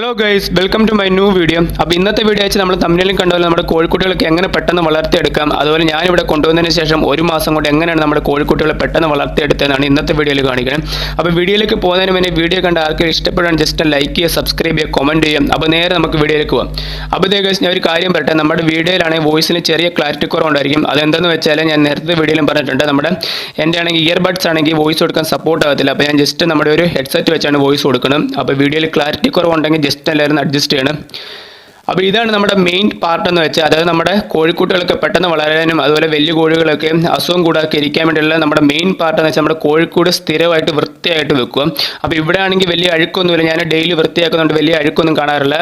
Hello guys welcome to my new video അപ്പോൾ ഇന്നത്തെ video വെച്ച് നമ്മൾ തമ്മിലും കണ്ടപോലെ നമ്മുടെ കോഴിക്കുട്ടികളൊക്കെ എങ്ങനെ പെട്ടെന്ന് വളർത്തിയെടുക്കാം അതുപോലെ ഞാനിവിടെ കൊണ്ടുവന്നതിന് ശേഷം ഒരു മാസം കൊണ്ട് എങ്ങനെയാണ് നമ്മുടെ കോഴിക്കുട്ടികളെ പെട്ടെന്ന് വളർത്തിയെടുത്തതെന്നാണ് ഇന്നത്തെ വീഡിയോയിൽ കാണിക്കുന്നത് അപ്പോൾ വീഡിയോയിലേക്ക് പോകുന്നതിന് മുന്നേ വീഡിയോ കണ്ട ആർക്കും ഇഷ്ടപ്പെടാൻ ജസ്റ്റ് ലൈക്ക് ചെയ്യുക സബ്സ്ക്രൈബ് ചെയ്യുക കമന്റ് ചെയ്യുക. അപ്പോൾ നേരെ നമുക്ക് വീഡിയോയിലേക്ക് പോകാം അപ്പോൾ ഇതേ ഗൈസ് ഞാൻ ഒരു കാര്യം പറയട്ടെ. നമ്മുടെ വീഡിയോയിലാണെങ്കിൽ വോയിസിന് ചെറിയ ക്ലാരിറ്റി കുറവുണ്ടായിരിക്കും. അതെന്തെന്ന് വെച്ചാൽ ഞാൻ നേരത്തെ വീഡിയോയിലും പറഞ്ഞിട്ടുണ്ട്. നമ്മുടെ എന്റെ ആണെങ്കിൽ ഇയർബഡ്സ് ആണെങ്കിൽ വോയിസ് കൊടുക്കാൻ സപ്പോർട്ട് ആകത്തില്ല. അപ്പോൾ ഞാൻ ജസ്റ്റ് നമ്മുടെ ഒരു ഹെഡ്സെറ്റ് വെച്ചാണ് വോയിസ് കൊടുക്കുന്നത്. അപ്പോൾ വീഡിയോയിൽ ക്ലാരിറ്റി കുറവുണ്ടെങ്കിൽ ജസ്റ്റ് എല്ലാവരും അഡ്ജസ്റ്റ് ചെയ്യണം. അപ്പോൾ ഇതാണ് നമ്മുടെ മെയിൻ പാർട്ട് എന്ന് വെച്ചാൽ അതായത് നമ്മുടെ കോഴിക്കൂട്ടുകളൊക്കെ പെട്ടെന്ന് വളരാനും അതുപോലെ വലിയ കോഴികളൊക്കെ അസുഖം കൂടാതെ ഇരിക്കാൻ വേണ്ടിയുള്ള നമ്മുടെ മെയിൻ പാർട്ട് എന്ന് വെച്ചാൽ നമ്മുടെ കോഴിക്കൂട് സ്ഥിരമായിട്ട് വൃത്തിയായിട്ട് വെക്കുക. അപ്പോൾ ഇവിടെ ആണെങ്കിൽ വലിയ അഴുക്കൊന്നുമില്ല. ഞാൻ ഡെയിലി വൃത്തിയാക്കുന്നുണ്ട്. വലിയ അഴുക്കൊന്നും കാണാറില്ല.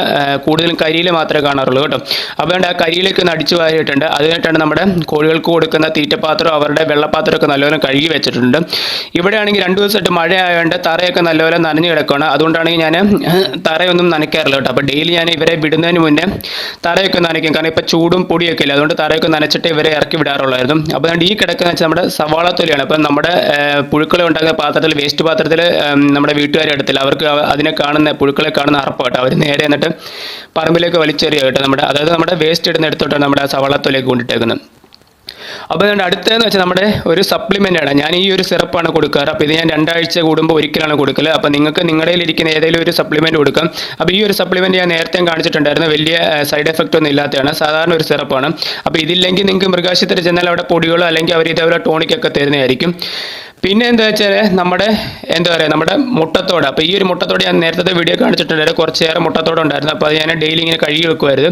കൂടുതലും കരിയിൽ മാത്രമേ കാണാറുള്ളൂ കേട്ടോ. അതുകൊണ്ട് ആ കരിയിലേക്ക് ഒന്ന് അടിച്ചു വാരിയിട്ടുണ്ട്. അതിനായിട്ടാണ് നമ്മുടെ കോഴികൾക്ക് കൊടുക്കുന്ന തീറ്റപാത്രം അവരുടെ വെള്ളപ്പാത്രമൊക്കെ നല്ലപോലെ കഴുകി വെച്ചിട്ടുണ്ട്. ഇവിടെ ആണെങ്കിൽ രണ്ട് ദിവസമായിട്ട് മഴ ആയതുകൊണ്ട് തറയൊക്കെ നല്ലപോലെ നനഞ്ഞു കിടക്കുകയാണ്. അതുകൊണ്ടാണെങ്കിൽ ഞാൻ തറയൊന്നും നനയ്ക്കാറില്ല കേട്ടോ. അപ്പോൾ ഡെയിലി ഞാൻ ഇവരെ വിടുന്നതിന് മുന്നേ തറയൊക്കെ നനയ്ക്കും. കാരണം ഇപ്പോൾ ചൂടും പൊടിയൊക്കെ ഇല്ല? അതുകൊണ്ട് തറയൊക്കെ നനച്ചിട്ട് ഇവരെ ഇറക്കി വിടാറുള്ളായിരുന്നു. അപ്പോൾ അതുകൊണ്ട് ഈ കിടക്കുന്ന വെച്ചാൽ നമ്മുടെ സവാള തൊലിയാണ്. അപ്പം നമ്മുടെ പുഴുക്കളെ ഉണ്ടാക്കുന്ന പാത്രത്തിൽ വേസ്റ്റ് പാത്രത്തിൽ നമ്മുടെ വീട്ടുകാരെ എടുത്തില്ല. അവർക്ക് അതിനെ കാണുന്ന പുഴുക്കളെ കാണുന്ന അറപ്പാട്ടോ. അവർ നേരെ എന്നിട്ട് പറമ്പിലേക്ക് വലിച്ചെറിയുക കേട്ടോ. നമ്മുടെ അതായത് നമ്മുടെ വേസ്റ്റ് ഇടുന്ന എടുത്തോട്ടാണ് നമ്മുടെ സവാള തൊലിയൊക്കെ കൊണ്ടിട്ടേക്കുന്നത്. അപ്പോൾ അതുകൊണ്ട് അടുത്തതെന്ന് വെച്ചാൽ നമ്മുടെ ഒരു സപ്ലിമെന്റ് ആണ്. ഞാൻ ഈ ഒരു സിറപ്പാണ് കൊടുക്കാറ്. അപ്പോൾ ഇത് ഞാൻ രണ്ടാഴ്ച കൂടുമ്പോൾ ഒരിക്കലാണ് കൊടുക്കൽ അപ്പോൾ നിങ്ങൾക്ക് നിങ്ങളുടെ ഇരിക്കുന്ന ഏതെങ്കിലും ഒരു സപ്ലിമെന്റ് കൊടുക്കാം. അപ്പോൾ ഈ ഒരു സപ്ലിമെന്റ് ഞാൻ നേരത്തെ കാണിച്ചിട്ടുണ്ടായിരുന്നു. വലിയ സൈഡ് എഫക്റ്റ് ഒന്നും ഇല്ലാത്തതാണ്. സാധാരണ ഒരു സിറപ്പാണ്. അപ്പോൾ ഇതില്ലെങ്കിൽ നിങ്ങൾക്ക് മൃഗാശുപത്രി ചെന്നാൽ അവിടെ പൊടികളോ അല്ലെങ്കിൽ അവർ ഇതേപോലെ ടോണിക്കൊക്കെ തരുന്നതായിരിക്കും. പിന്നെ എന്താ വെച്ചാൽ നമ്മുടെ എന്താ പറയുക നമ്മുടെ മുട്ടത്തോട്. അപ്പോൾ ഈ ഒരു മുട്ടത്തോട് ഞാൻ നേരത്തെ വീഡിയോ കാണിച്ചിട്ടുണ്ടായിരുന്നു. കുറച്ചേറെ മുട്ടത്തോട് ഉണ്ടായിരുന്നു. അപ്പോൾ അത് ഞാൻ ഡെയിലി ഇങ്ങനെ കഴുകി വെക്കുമായിരുന്നു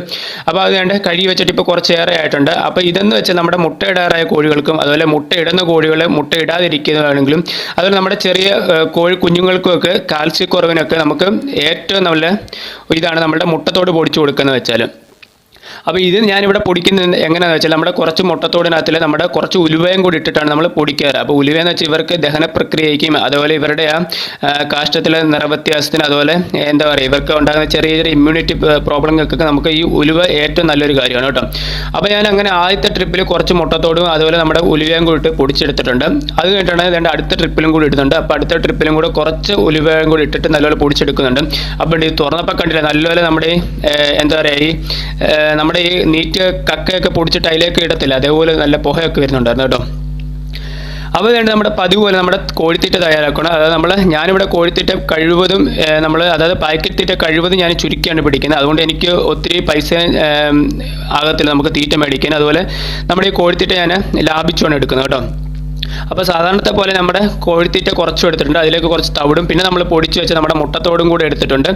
അപ്പോൾ അത് ഞാൻ കഴുകി വെച്ചിട്ട് ഇപ്പോൾ കുറച്ചേറെ ആയിട്ടുണ്ട്. അപ്പോൾ ഇതെന്ന് വെച്ചാൽ നമ്മുടെ മുട്ടയിടാറായ കോഴികൾക്കും അതുപോലെ മുട്ട ഇടുന്ന കോഴികൾ മുട്ട ഇടാതിരിക്കുന്നതാണെങ്കിലും അതുപോലെ നമ്മുടെ ചെറിയ കോഴി കുഞ്ഞുങ്ങൾക്കുമൊക്കെ കാൽസ്യക്കുറവിനൊക്കെ നമുക്ക് ഏറ്റവും നല്ല ഇതാണ് നമ്മുടെ മുട്ടത്തോട് പൊടിച്ചു കൊടുക്കുന്നത് വെച്ചാൽ അപ്പോൾ ഇത് ഞാനിവിടെ പൊടിക്കുന്നത് എങ്ങനെയാണെന്ന് വെച്ചാൽ നമ്മുടെ കുറച്ച് മുട്ടത്തോടിനകത്തിൽ നമ്മുടെ കുറച്ച് ഉലുവയും കൂടി ഇട്ടിട്ടാണ് നമ്മൾ പൊടിക്കാറ്. അപ്പോൾ ഉലുവ എന്ന് വെച്ചാൽ ഇവർക്ക് ദഹന പ്രക്രിയയ്ക്കും അതുപോലെ ഇവരുടെ ആ കാഷ്ടത്തിലെ നിറവ്യത്യാസത്തിന് അതുപോലെ എന്താ പറയുക ഇവർക്ക് ഉണ്ടാകുന്ന ചെറിയ ചെറിയ ഇമ്മ്യൂണിറ്റി പ്രോബ്ലങ്ങൾക്കൊക്കെ നമുക്ക് ഈ ഉലുവ ഏറ്റവും നല്ലൊരു കാര്യമാണ് കേട്ടോ. അപ്പോൾ ഞാൻ അങ്ങനെ ആദ്യത്തെ ട്രിപ്പിൽ കുറച്ച് മുട്ടത്തോടും അതുപോലെ നമ്മുടെ ഉലുവയും കൂടി ഇട്ട് പൊടിച്ചെടുത്തിട്ടുണ്ട്. അത് കഴിഞ്ഞിട്ടാണ് എന്റെ അടുത്ത ട്രിപ്പിലും കൂടി ഇടുന്നുണ്ട്. അപ്പോൾ അടുത്ത ട്രിപ്പിലും കൂടെ കുറച്ച് ഉലുവയും കൂടി ഇട്ടിട്ട് നല്ലപോലെ പൊടിച്ചെടുക്കുന്നുണ്ട്. അപ്പോൾ ഈ തുറന്നപ്പോൾ കണ്ടില്ല നല്ലപോലെ നമ്മുടെ എന്താ പറയുക ഈ നമ്മുടെ ഈ നീറ്റ് കക്കയൊക്കെ പൊടിച്ചിട്ട് അതിലേക്ക് ഇടത്തില്ല. അതേപോലെ നല്ല പുഹയൊക്കെ വരുന്നുണ്ടായിരുന്നു കേട്ടോ. അപ്പോൾ വേണ്ട നമ്മുടെ പതിവ് പോലെ നമ്മുടെ കോഴിത്തീറ്റ തയ്യാറാക്കണം. അതായത് നമ്മൾ ഞാനിവിടെ കോഴിത്തീറ്റ കഴിവതും നമ്മൾ അതായത് പാക്കറ്റ് തീറ്റ കഴിവതും ഞാൻ ചുരുക്കിയാണ് പിടിക്കുന്നത്. അതുകൊണ്ട് എനിക്ക് ഒത്തിരി പൈസ ആകത്തില്ല നമുക്ക് തീറ്റ മേടിക്കാൻ. അതുപോലെ നമ്മുടെ ഈ കോഴിത്തീറ്റ ഞാൻ ലാഭിച്ചുമാണ് എടുക്കുന്നത് കേട്ടോ. അപ്പോൾ സാധാരണത്തെ പോലെ നമ്മുടെ കോഴിത്തീറ്റ കുറച്ചും എടുത്തിട്ടുണ്ട്. അതിലേക്ക് കുറച്ച് തവിടും പിന്നെ നമ്മൾ പൊടിച്ച് വെച്ച് നമ്മുടെ മുട്ടത്തോടും കൂടി എടുത്തിട്ടുണ്ട്.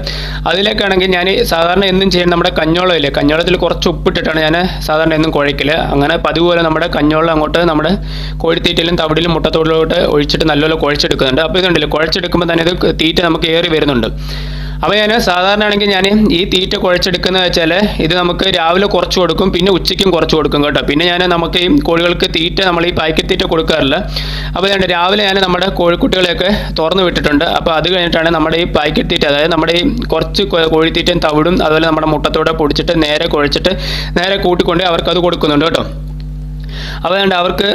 അതിലേക്കാണെങ്കിൽ ഞാൻ സാധാരണ എന്നും ചെയ്യുന്ന നമ്മുടെ കഞ്ഞോളം ഇല്ലേ കഞ്ഞോളത്തിൽ കുറച്ച് ഉപ്പിട്ടിട്ടാണ് ഞാൻ സാധാരണ എന്നും കുഴയ്ക്കൽ അങ്ങനെ പതിവ് പോലെ നമ്മുടെ കഞ്ഞോളം അങ്ങോട്ട് നമ്മുടെ കോഴിത്തീറ്റയിലും തവിടിലും മുട്ടത്തോടിലോട്ട് ഒഴിച്ചിട്ട് നല്ലപോലെ കുഴച്ചെടുക്കുന്നുണ്ട്. അപ്പോൾ ഇതുണ്ടല്ലോ കുഴച്ചെടുക്കുമ്പോൾ തന്നെ ഇത് തീറ്റ നമുക്ക് ഏറി വരുന്നുണ്ട്. അപ്പോൾ ഞാൻ സാധാരണ ആണെങ്കിൽ ഞാൻ ഈ തീറ്റ കുഴച്ചെടുക്കുന്നത് വെച്ചാൽ ഇത് നമുക്ക് രാവിലെ കുറച്ച് കൊടുക്കും പിന്നെ ഉച്ചയ്ക്കും കുറച്ച് കൊടുക്കും കേട്ടോ. പിന്നെ ഞാൻ നമുക്ക് ഈ കോഴികൾക്ക് തീറ്റ നമ്മൾ ഈ പാക്കറ്റ് തീറ്റ കൊടുക്കാറില്ല. അപ്പോൾ ഞാൻ രാവിലെ ഞാൻ നമ്മുടെ കോഴിക്കുട്ടികളെയൊക്കെ തുറന്നു വിട്ടിട്ടുണ്ട്. അപ്പോൾ അത് കഴിഞ്ഞിട്ടാണ് നമ്മുടെ ഈ പാക്കറ്റ് തീറ്റ അതായത് നമ്മുടെ ഈ കുറച്ച് കോഴിത്തീറ്റയും തവിടും അതുപോലെ നമ്മുടെ മുട്ടത്തോടെ പൊടിച്ചിട്ട് നേരെ കുഴച്ചിട്ട് നേരെ കൂട്ടിക്കൊണ്ട് അവർക്ക് അത് കൊടുക്കുന്നുണ്ട് കേട്ടോ. അപ്പോൾ അതുകൊണ്ട് അവർക്ക്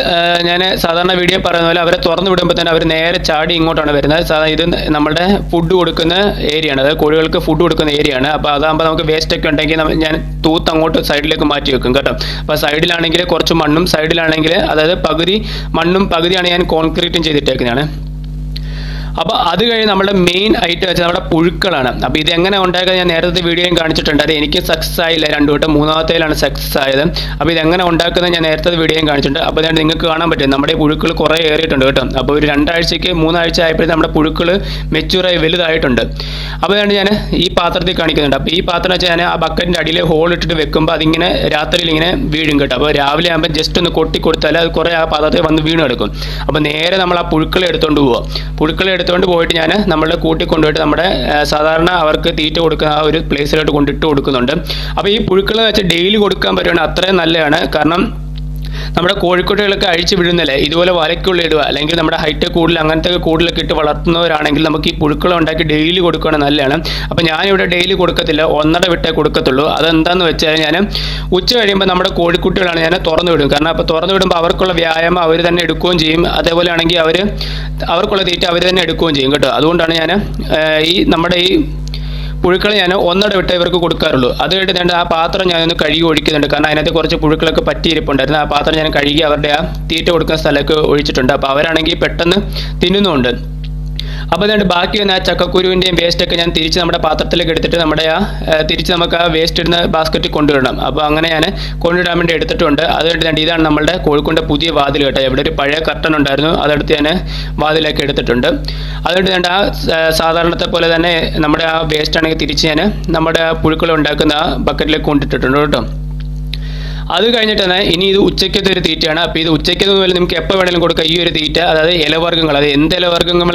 ഞാൻ സാധാരണ വീഡിയോ പറയുന്ന പോലെ അവരെ തുറന്നു വിടുമ്പോൾ തന്നെ അവർ നേരെ ചാടി ഇങ്ങോട്ടാണ് വരുന്നത്. സാധാരണ ഇത് നമ്മുടെ ഫുഡ് കൊടുക്കുന്ന ഏരിയ ആണ്. അതായത് കോഴികൾക്ക് ഫുഡ് കൊടുക്കുന്ന ഏരിയ ആണ്. അപ്പോൾ അതാകുമ്പോൾ നമുക്ക് വേസ്റ്റ് ഒക്കെ ഉണ്ടെങ്കിൽ ഞാൻ തൂത്ത് അങ്ങോട്ട് സൈഡിലേക്ക് മാറ്റി വെക്കും കേട്ടോ. അപ്പോൾ സൈഡിലാണെങ്കിൽ കുറച്ച് മണ്ണും സൈഡിലാണെങ്കിൽ അതായത് പകുതി മണ്ണും പകുതിയാണ് ഞാൻ കോൺക്രീറ്റും ചെയ്തിട്ടേക്കുന്നതാണ്. അപ്പോൾ അത് കഴിഞ്ഞ് നമ്മുടെ മെയിൻ ഐറ്റം വെച്ചാൽ നമ്മുടെ പുഴുക്കളാണ്. അപ്പോൾ ഇത് എങ്ങനെ ഉണ്ടാക്കുക ഞാൻ നേരത്തെ വീഡിയോയും കാണിച്ചിട്ടുണ്ട്. അത് എനിക്ക് സക്സസ് ആയില്ല രണ്ടു വട്ടം. മൂന്നാമത്തേലാണ് സക്സസ് ആയത്. അപ്പോൾ ഇത് എങ്ങനെ ഉണ്ടാക്കുന്നത് ഞാൻ നേരത്തെ വീഡിയോയും കാണിച്ചിട്ടുണ്ട്. അപ്പോൾ ഞാൻ നിങ്ങൾക്ക് കാണാൻ പറ്റും. നമ്മുടെ പുഴുക്കൾ കുറേ ഏറിയിട്ടുണ്ട് കേട്ടോ. അപ്പോൾ ഒരു രണ്ടാഴ്ചയ്ക്ക് മൂന്നാഴ്ച ആയപ്പോഴും നമ്മുടെ പുഴുക്കൾ മെച്ചൂറായി വലുതായിട്ടുണ്ട്. അപ്പോൾ അതുകൊണ്ട് ഞാൻ ഈ പാത്രത്തിൽ കാണിക്കുന്നുണ്ട്. അപ്പോൾ ഈ പാത്രം വെച്ചാൽ ഞാൻ ആ ബക്കറ്റിന്റെ അടിയിൽ ഹോൾ ഇട്ടിട്ട് വെക്കുമ്പോൾ അതിങ്ങനെ രാത്രിയിൽ ഇങ്ങനെ വീഴും കേട്ടോ. അപ്പോൾ രാവിലെ ആകുമ്പോൾ ജസ്റ്റ് ഒന്ന് കൊട്ടി കൊടുത്താൽ അത് കുറേ ആ പാത്രത്തിൽ വന്ന് വീണ് കിടക്കും. അപ്പോൾ നേരെ നമ്മൾ ആ പുഴുക്കളെ എടുത്തുകൊണ്ട് പോവുക പുഴുക്കളെ എടുത്തുകൊണ്ട് പോയിട്ട് ഞാൻ നമ്മളുടെ കൂട്ടി കൊണ്ടുപോയിട്ട് നമ്മുടെ സാധാരണ അവർക്ക് തീറ്റ കൊടുക്കുന്ന ആ ഒരു പ്ലേസിലോട്ട് കൊണ്ടിട്ട് കൊടുക്കുന്നുണ്ട്. അപ്പോൾ ഈ പുഴുക്കളെന്ന് വെച്ചാൽ ഡെയിലി കൊടുക്കാൻ പറ്റുകയാണെങ്കിൽ അത്രയും നല്ലതാണ്. കാരണം നമ്മുടെ കോഴിക്കുട്ടികളൊക്കെ അഴിച്ചു വിടുന്നില്ലേ? ഇതുപോലെ വലയ്ക്കുള്ളിൽ ഇടുക. അല്ലെങ്കിൽ നമ്മുടെ ഹൈറ്റ് കൂടുതൽ അങ്ങനത്തെ കൂടുതലൊക്കെ ഇട്ട് വളർത്തുന്നവരാണെങ്കിൽ നമുക്ക് ഈ പുഴുക്കളെ ഉണ്ടാക്കി ഡെയിലി കൊടുക്കുകയാണ് നല്ലതാണ്. അപ്പോൾ ഞാനിവിടെ ഡെയിലി കൊടുക്കത്തില്ല. ഒന്നട വിട്ടേ കൊടുക്കത്തുള്ളൂ. അതെന്താണെന്ന് വെച്ചാൽ ഞാൻ ഉച്ച കഴിയുമ്പോൾ നമ്മുടെ കോഴിക്കുട്ടികളാണ് ഞാൻ തുറന്നു വിടും. കാരണം അപ്പോൾ തുറന്നു വിടുമ്പോൾ അവർക്കുള്ള വ്യായാമം അവർ തന്നെ എടുക്കുകയും ചെയ്യും. അതേപോലെ ആണെങ്കിൽ അവർ അവർക്കുള്ള തീറ്റ അവർ തന്നെ എടുക്കുകയും ചെയ്യും കേട്ടോ. അതുകൊണ്ടാണ് ഞാൻ ഈ നമ്മുടെ ഈ പുഴുക്കളെ ഞാൻ ഒന്നട വിട്ട് ഇവർക്ക് കൊടുക്കാറുള്ളൂ. അത് കഴിഞ്ഞിട്ട് ഞാൻ ആ പാത്രം ഞാനൊന്ന് കഴുകി ഒഴിക്കുന്നുണ്ട്. കാരണം അതിനകത്ത് കുറച്ച് പുഴുക്കളൊക്കെ പറ്റിയിരിപ്പുണ്ടായിരുന്നു. ആ പാത്രം ഞാൻ കഴുകി അവരുടെ ആ തീറ്റ കൊടുക്കുന്ന സ്ഥലമൊക്കെ ഒഴിച്ചിട്ടുണ്ട്. അപ്പോൾ അവരാണെങ്കിൽ പെട്ടെന്ന് തിന്നുന്നുണ്ട് അപ്പോൾ അതുകൊണ്ട് ബാക്കി വന്ന ആ ചക്കക്കുരുവിന്റെയും വേസ്റ്റൊക്കെ ഞാൻ തിരിച്ച് നമ്മുടെ പാത്രത്തിലേക്ക് എടുത്തിട്ട് നമ്മുടെ ആ തിരിച്ച് നമുക്ക് ആ വേസ്റ്റ് ഇടുന്ന ബാസ്ക്കറ്റിൽ കൊണ്ടുവരണം. അപ്പോൾ അങ്ങനെ ഞാൻ കൊണ്ടിടാൻ വേണ്ടി എടുത്തിട്ടുണ്ട്. അതുകൊണ്ട് ഞാൻ ഇതാണ് നമ്മുടെ കോഴിക്കോട്ടെ പുതിയ വാതിൽ കേട്ടോ. ഇവിടെ ഒരു പഴയ കർട്ടൺ ഉണ്ടായിരുന്നു. അതെടുത്ത് ഞാൻ വാതിലൊക്കെ എടുത്തിട്ടുണ്ട്. അതുകൊണ്ട് ഞാൻ ആ സാധാരണത്തെ പോലെ തന്നെ നമ്മുടെ ആ വേസ്റ്റ് ആണെങ്കിൽ തിരിച്ച് ഞാൻ നമ്മുടെ പുഴുക്കൾ ഉണ്ടാക്കുന്ന ബക്കറ്റിലേക്ക് കൊണ്ടിട്ടിട്ടുണ്ട് കേട്ടോ. അത് കഴിഞ്ഞിട്ട് തന്നെ ഇനി ഇത് ഉച്ചയ്ക്കത്തെ ഒരു തീറ്റയാണ്. അപ്പോൾ ഇത് ഉച്ചയ്ക്കത്തെ പോലെ നിങ്ങൾക്ക് എപ്പോൾ വേണമെങ്കിലും കൊടുക്കാം. ഈ ഒരു തീറ്റ അതായത് ഇലവർഗങ്ങൾ അത് എന്ത് ഇലവർഗങ്ങൾ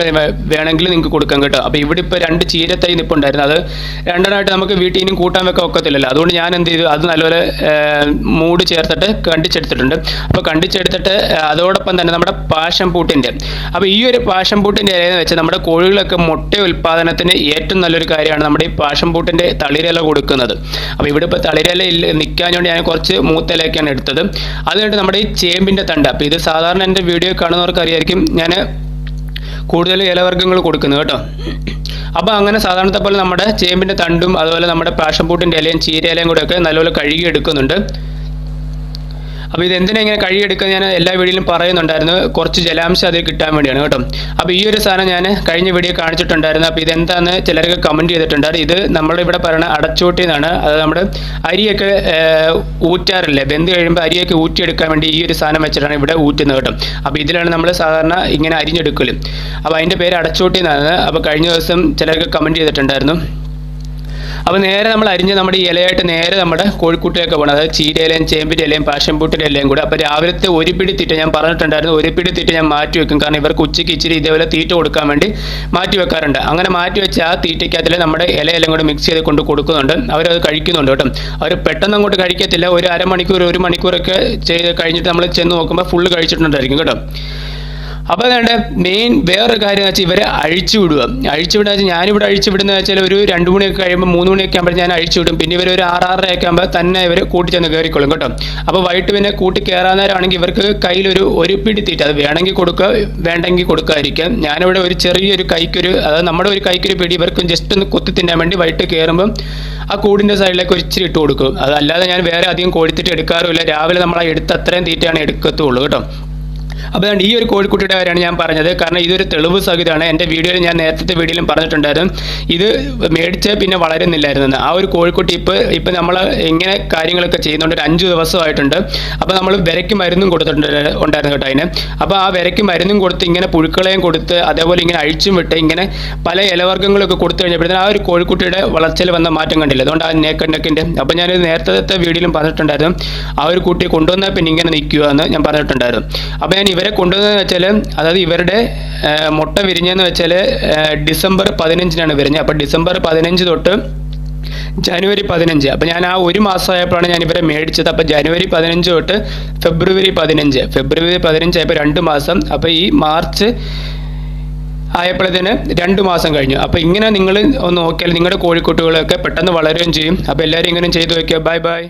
വേണമെങ്കിലും നിങ്ങൾക്ക് കൊടുക്കാം കേട്ടോ. അപ്പോൾ ഇവിടെ ഇപ്പോൾ രണ്ട് ചീരത്തൈ നിപ്പുണ്ടായിരുന്നു. അത് രണ്ടെണ്ണമായിട്ട് നമുക്ക് വീട്ടിൽ ഇനിയും കൂട്ടാൻ വെക്കാൻ ഒക്കത്തില്ലല്ലോ. അതുകൊണ്ട് ഞാൻ എന്ത് ചെയ്തു? അത് നല്ലപോലെ മൂട് ചേർത്തിട്ട് കണ്ടിച്ചെടുത്തിട്ടുണ്ട്. അപ്പോൾ കണ്ടിച്ചെടുത്തിട്ട് അതോടൊപ്പം തന്നെ നമ്മുടെ പാഷംപൂട്ടിന്റെ അപ്പോൾ ഈ ഒരു പാഷംപൂട്ടിന്റെ ഇലയെന്ന് വെച്ചാൽ നമ്മുടെ കോഴികളൊക്കെ മുട്ട ഉൽപ്പാദനത്തിന് ഏറ്റവും നല്ലൊരു കാര്യമാണ് നമ്മുടെ ഈ പാഷംപൂട്ടിന്റെ തളിരില കൊടുക്കുന്നത്. അപ്പോൾ ഇവിടെ ഇപ്പോൾ തളിരില ഇല്ല വേണ്ടി ഞാൻ കുറച്ച് മൂത്തയിലൊക്കെയാണ് എടുത്തത്. അത് കഴിഞ്ഞിട്ട് നമ്മുടെ ഈ ചേമ്പിന്റെ തണ്ട്. അപ്പോൾ ഇത് സാധാരണ എന്റെ വീഡിയോ കാണുന്നവർക്ക് അറിയായിരിക്കും. ഞാൻ കൂടുതൽ ഇലവർഗങ്ങൾ കൊടുക്കുന്നത് കേട്ടോ. അപ്പോൾ അങ്ങനെ സാധാരണത്തെ പോലെ നമ്മുടെ ചേമ്പിന്റെ തണ്ടും അതുപോലെ നമ്മുടെ പാഷൻ പൂട്ടിന്റെ ഇലയും ചീര ഇലയും ഒക്കെ നല്ലപോലെ കഴുകി എടുക്കുന്നുണ്ട് അപ്പോൾ ഇത് എന്തിനാ ഇങ്ങനെ കഴുകിയെടുക്കുക ഞാൻ എല്ലാ വീഡിയോയിലും പറയുന്നുണ്ടായിരുന്നു? കുറച്ച് ജലാംശം അതിൽ കിട്ടാൻ വേണ്ടിയാണ് കേട്ടോ. അപ്പോൾ ഈ ഒരു സാധനം ഞാൻ കഴിഞ്ഞ വീഡിയോ കാണിച്ചിട്ടുണ്ടായിരുന്നു. അപ്പോൾ ഇതെന്താന്ന് ചിലരൊക്കെ കമന്റ് ചെയ്തിട്ടുണ്ടായിരുന്നു ഇത് നമ്മുടെ ഇവിടെ പറയുന്ന അടച്ചോട്ടി എന്നാണ് അത് നമ്മുടെ അരിയൊക്കെ ഊറ്റാറില്ലേ? വെന്ത് കഴിയുമ്പോൾ അരിയൊക്കെ ഊറ്റിയെടുക്കാൻ വേണ്ടി ഈ ഒരു സാധനം വെച്ചിട്ടാണ് ഇവിടെ ഊറ്റുന്നത് കേട്ടോ. അപ്പോൾ ഇതിലാണ് നമ്മൾ സാധാരണ ഇങ്ങനെ അരിഞ്ഞെടുക്കൽ അപ്പോൾ അതിന്റെ പേര് അടച്ചോട്ടി എന്നാണ് അപ്പോൾ കഴിഞ്ഞ ദിവസം ചിലർക്ക് കമന്റ് ചെയ്തിട്ടുണ്ടായിരുന്നു. അപ്പോൾ നേരെ നമ്മൾ അരിഞ്ഞ് നമ്മുടെ ഇലയായിട്ട് നേരെ നമ്മുടെ കോഴിക്കൂട്ടിലേക്ക് പോകണം. അതായത് ചീരയിലയും ചേമ്പിന്റെ ഇലയും പാഷൻപൂട്ടിന്റെ ഇലയും കൂടെ. അപ്പോൾ രാവിലത്തെ ഒരു പിടി തീറ്റ ഞാൻ പറഞ്ഞിട്ടുണ്ടായിരുന്നു. ഒരു പിടി തീറ്റ ഞാൻ മാറ്റി വെക്കും. കാരണം ഇവർക്ക് ഉച്ചയ്ക്ക് ഇച്ചിരി ഇതേപോലെ തീറ്റ കൊടുക്കാൻ വേണ്ടി മാറ്റി വെക്കാറുണ്ട്. അങ്ങനെ മാറ്റി വെച്ച ആ തീറ്റയ്ക്കകത്തിൽ നമ്മുടെ ഇലയെല്ലാം കൂടെ മിക്സ് ചെയ്ത് കൊണ്ട് കൊടുക്കുന്നുണ്ട്. അവരത് കഴിക്കുന്നുണ്ട് കേട്ടോ. അവർ പെട്ടെന്ന് അങ്ങോട്ട് കഴിക്കത്തില്ല. ഒരു അരമണിക്കൂർ ഒരു മണിക്കൂറൊക്കെ ചെയ്ത് കഴിഞ്ഞിട്ട് നമ്മൾ ചെന്ന് നോക്കുമ്പോൾ ഫുള്ള് കഴിച്ചിട്ടുണ്ടായിരിക്കും കേട്ടോ. അപ്പോൾ അതുകൊണ്ട് മെയിൻ വേറൊരു കാര്യം എന്ന് വെച്ചാൽ ഇവരെ അഴിച്ചു വിടുക. അഴിച്ചു വിടുക ഞാനിവിടെ അഴിച്ചു വിടുന്ന വെച്ചാൽ ഒരു രണ്ട് മണിയൊക്കെ കഴിയുമ്പോൾ മൂന്ന് മണിയൊക്കെ ആകുമ്പോൾ ഞാൻ അഴിച്ചു വിടും. പിന്നെ ഇവർ ഒരു ആറാറര ഒക്കെ ആകുമ്പോൾ തന്നെ ഇവർ കൂട്ടി ചെന്ന് കയറിക്കൊള്ളും കേട്ടോ. അപ്പോൾ വൈകിട്ട് പിന്നെ കൂട്ടി കയറാൻ നേരമാണെങ്കിൽ ഇവർക്ക് കയ്യിലൊരു ഒരു പിടി തീറ്റ അത് വേണമെങ്കിൽ കൊടുക്കുക വേണ്ടെങ്കിൽ കൊടുക്കാതിരിക്കാം ഞാനിവിടെ ഒരു ചെറിയൊരു കൈക്കൊരു അതായത് നമ്മുടെ ഒരു കൈക്കൊരു പിടി ഇവർക്ക് ജസ്റ്റ് ഒന്ന് കൊത്തി തിന്നാൻ വേണ്ടി വൈകിട്ട് കയറുമ്പം ആ കൂടിന്റെ സൈഡിലേക്ക് ഒരു ഇച്ചിരി ഇട്ട് കൊടുക്കും. അതല്ലാതെ ഞാൻ വേറെ അധികം കോഴിത്തിട്ട് എടുക്കാറുമില്ല. രാവിലെ നമ്മൾ ആ എടുത്ത അത്രയും തീറ്റയാണ് എടുക്കത്തുള്ളൂ കേട്ടോ. അപ്പോൾ ഈ ഒരു കോഴിക്കുട്ടിയുടെ കാര്യമാണ് ഞാൻ പറഞ്ഞത്. കാരണം ഇതൊരു തെളിവ് സഹിതമാണ് എന്റെ വീഡിയോയിൽ ഞാൻ നേരത്തെ വീഡിയോയിലും പറഞ്ഞിട്ടുണ്ടായിരുന്നു. ഇത് മേടിച്ച് പിന്നെ വളരുന്നില്ലായിരുന്നു ആ ഒരു കോഴിക്കുട്ടി ഇപ്പോൾ ഇപ്പോൾ നമ്മൾ ഇങ്ങനെ കാര്യങ്ങളൊക്കെ ചെയ്യുന്നുണ്ട്. ഒരു അഞ്ച് ദിവസമായിട്ടുണ്ട്. അപ്പോൾ നമ്മൾ വിരയ്ക്ക് മരുന്നും കൊടുത്തിട്ടുണ്ട് ഉണ്ടായിരുന്നു കേട്ടോ അതിന്. അപ്പോൾ ആ വിരയ്ക്ക് മരുന്നും കൊടുത്ത് ഇങ്ങനെ പുഴുക്കളെയും കൊടുത്ത് അതേപോലെ ഇങ്ങനെ അഴിച്ചും വിട്ട് ഇങ്ങനെ പല ഇലവർഗങ്ങളൊക്കെ കൊടുത്തു കഴിഞ്ഞപ്പോഴത്തേനും ആ ഒരു കോഴിക്കുട്ടിയുടെ വളർച്ചയിൽ വന്ന മാറ്റം കണ്ടില്ല? അതുകൊണ്ട് ആ നേക്ക് നെക്കിന്റെ. അപ്പോൾ ഞാൻ നേരത്തെ വീഡിയോയിലും പറഞ്ഞിട്ടുണ്ടായിരുന്നു. ആ ഒരു കുട്ടിയെ കൊണ്ടുവന്നാൽ പിന്നെ ഇങ്ങനെ നിൽക്കുക എന്ന് ഞാൻ പറഞ്ഞിട്ടുണ്ടായിരുന്നു. അപ്പോൾ ഞാൻ ഇവരെ കൊണ്ടുവന്നതെന്ന് വെച്ചാൽ അതായത് ഇവരുടെ മുട്ട വിരിഞ്ഞതെന്ന് വെച്ചാൽ ഡിസംബർ പതിനഞ്ചിനാണ് വിരിഞ്ഞത്. അപ്പോൾ ഡിസംബർ പതിനഞ്ച് തൊട്ട് ജനുവരി പതിനഞ്ച്. അപ്പം ഞാൻ ആ ഒരു മാസമായപ്പോഴാണ് ഞാൻ ഇവരെ മേടിച്ചത്. അപ്പം ജനുവരി പതിനഞ്ച് തൊട്ട് ഫെബ്രുവരി പതിനഞ്ച്. ഫെബ്രുവരി പതിനഞ്ച് ആയപ്പോൾ രണ്ട് മാസം. അപ്പോൾ ഈ മാർച്ച് ആയപ്പോഴത്തേന് രണ്ട് മാസം കഴിഞ്ഞു. അപ്പോൾ ഇങ്ങനെ നിങ്ങൾ ഒന്ന് നോക്കിയാൽ നിങ്ങളുടെ കോഴിക്കുട്ടികളൊക്കെ പെട്ടെന്ന് വളരുകയും ചെയ്യും. അപ്പോൾ എല്ലാവരും ഇങ്ങനെ ചെയ്തു വയ്ക്കുക ബൈ ബൈ.